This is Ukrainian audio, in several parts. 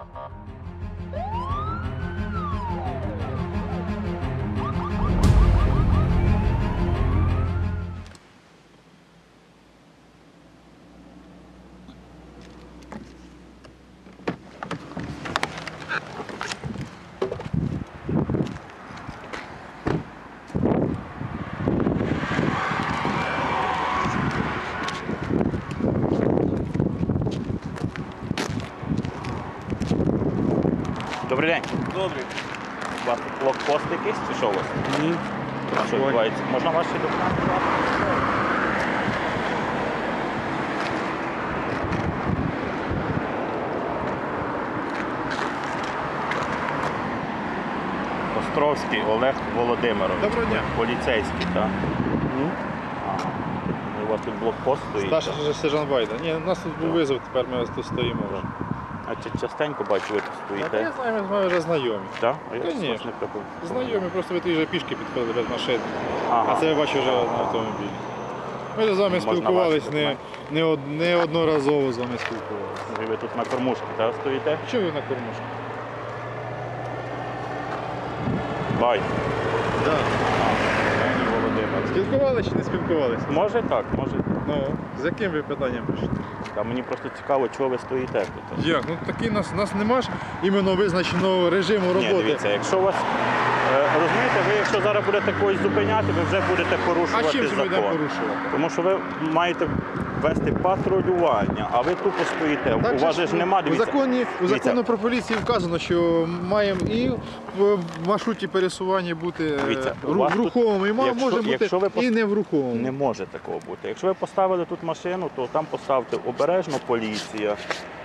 Uh-huh. Добрий день. Добре. У вас тут блокпост якийсь чи що у вас? Ні. А що відбувається? Можна ваші документи? Островський Олег Володимирович. Доброго дня. Поліцейський, так? Ну, У вас тут блокпост стоїть. Старший же сержант Байда. Ні, у нас тут був визов, тепер ми тут стоїмо вже. А чи частенько бачу, ви тут Та я стоїте? знаю, ми з вами вже знайомі. Так? А я Конечно. щось не. Знайомі, просто ви тоді вже пішки підходили без машини. Ага. А це я бачу вже на автомобілі. Ми з вами Можна спілкувались не, не, од- не одноразово з вами спілкувалися. Ви тут на кормушці, так, стоїте? Що ви на кормушку? Бай. Володимир. Спілкувалися чи не спілкувалися? Може так, може. Ну, з яким ви питанням прийшли? Та мені просто цікаво, чого ви стоїте тут. Як? Ну такий нас, нас нема ж іменно визначеного режиму Ні, роботи. дивіться, якщо у вас. е, Розумієте, ви якщо зараз будете когось зупиняти, ви вже будете а порушувати чим закон. будемо порушувати? Тому що ви маєте вести патрулювання, а ви тупо стоїте. у вас же ж нема у законі, у Дивіться. закону про поліцію вказано, що маємо і в маршруті пересування бути е, Дивіться, у вас в тут, рухомому, і ма- якщо- може бути якщо ви пос- і не в рухомому. Не може такого бути. Якщо ви поставили тут машину, то там поставте обережно поліція.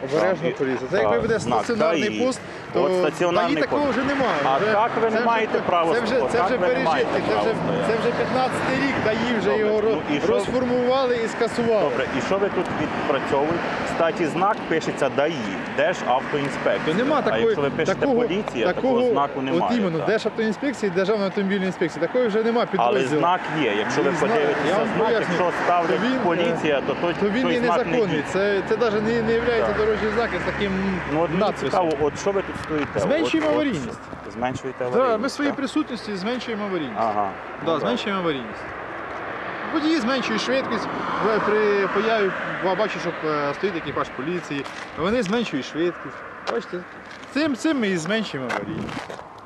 Обережно Там і- поліція. Це якби так, буде знак стаціонарний ДАІ. пост, то От стаціонарний ДАІ такого пост. вже немає. А Вже- так ви не це вже- маєте права Це вже, це так вже ви не маєте пережитки, це вже, це вже 15 рік ДАІ вже Добре, його ну і що? розформували і скасували. Добре, і що ви тут відпрацьовуєте? Кстати, знак пишеться ДАІ, Державтоінспекція. То нема а якщо ви пишете такого, поліція, такого, знаку немає. От іменно, так. Державтоінспекції, Державної автомобільної інспекції, такої вже немає Але підрозділу. знак є. Якщо ви подивитеся знак, якщо ставлять То він, поліція, то той, То він той знак незаконний. діє. Це, це навіть не, не є Так. дорожній знак з таким Ну от мені надписом. цікаво, от що ви тут стоїте? Зменшуємо От- от аварійність. Зменшуєте Да, аварійність. ми своєю так? присутністю зменшуємо аварійність. Ага. Да, Ну, зменшуємо аварійність. Водії зменшують швидкість при появі, ба- бачу, що е, стоїть екіпаж поліції, вони зменшують швидкість. Бачите, цим, цим ми і зменшуємо аварійність.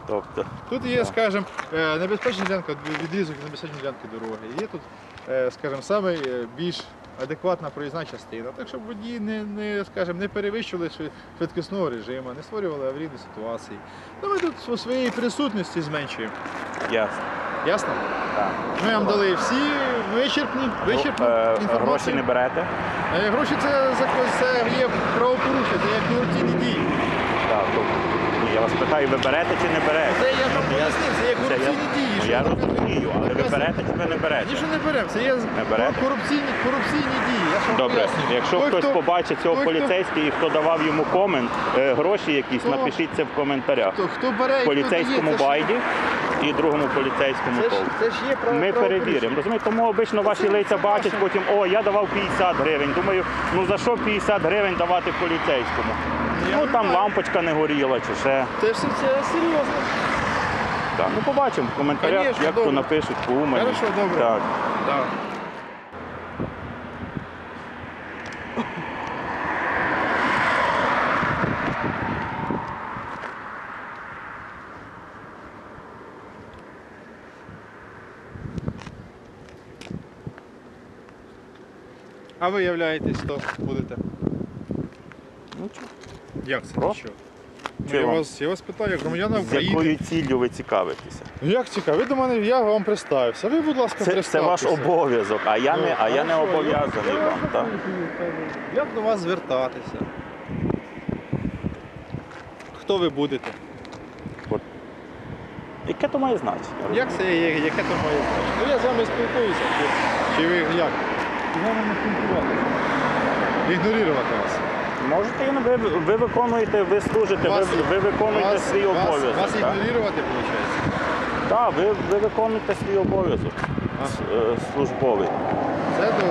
Тобто, Тут є, скажімо, е, небезпечна ділянка, відрізок небезпечної ділянки дороги. Є тут, е, скажімо, саме більш адекватна проїзна частина. Так, щоб водії не, не, скажімо, не перевищували швидкісного режиму, не створювали аварійні ситуації. Ну, ми тут у своїй присутності зменшуємо. ясно. Ясно? Так. Ми вам дали всі вичерпні, вичерпну Ну, е, гроші не берете? Е, Гроші це, закон- це є правопорушення, це як корупційні дії. Так, тобто, ні, я вас питаю, ви берете чи не берете? Це я вам пояснив, це є Це я, корупційні дії. ну, що я ви розумію, але ви берете чи ви не берете? Ні, що не беремо, це є берете? корупційні, корупційні дії. Я ж вам Добре, пояснюю. якщо Той, хтось хто- побачить цього той, хто- поліцейського і хто давав йому комент, е, гроші якісь, Хто- напишіть це в коментарях. Хто, хто бере і хто Поліцейському дає, це ж- байді і другому поліцейському Це ж, це ж є право Ми перевіримо. Розумієте, тому обично ваші лиця бачать, потім о, я давав 50 гривень. Думаю, ну за що 50 гривень давати поліцейському? Ну там лампочка не горіла чи ще. Це ж це серйозно. Так, ну побачимо в коментарях, Конечно, як то напишуть по умані. Хорошо, добре. Так. Так. А ви являєтесь, хто будете? Ну, чо? Як це? Про? Що? Чи Я вас, я вас питаю, як громадяна З України. якою ціллю ви цікавитеся? Ну, Як цікаво, ви до мене, я вам представився. Ви, будь ласка, Це, це ваш представтеся. обов'язок, а я не, Ну, а я не хорошо, обов'язаний я- вам. Так? Як до вас звертатися? Хто ви будете? Яке то має значення? Як це є, яке то має значення? Ну я з вами спілкуюся. Чи, чи ви як? Вами. Ігнорувати вас. Можете, і не- ви, ви виконуєте, ви служите, ви, Вас- ви виконуєте вас, свій вас, обов'язок. Вас так? ігнорувати, виходить? Так, ви, ви виконуєте свій обов'язок с- е, службовий. Це добре.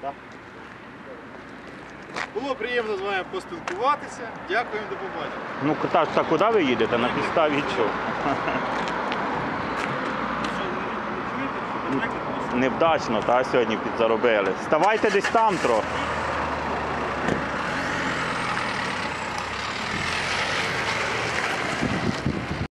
Так. Було приємно з вами поспілкуватися. Дякую, до побачення. Ну так, та куди ви їдете? На підставі чого? Невдачно, та сьогодні підзаробили. Ставайте десь там трохи.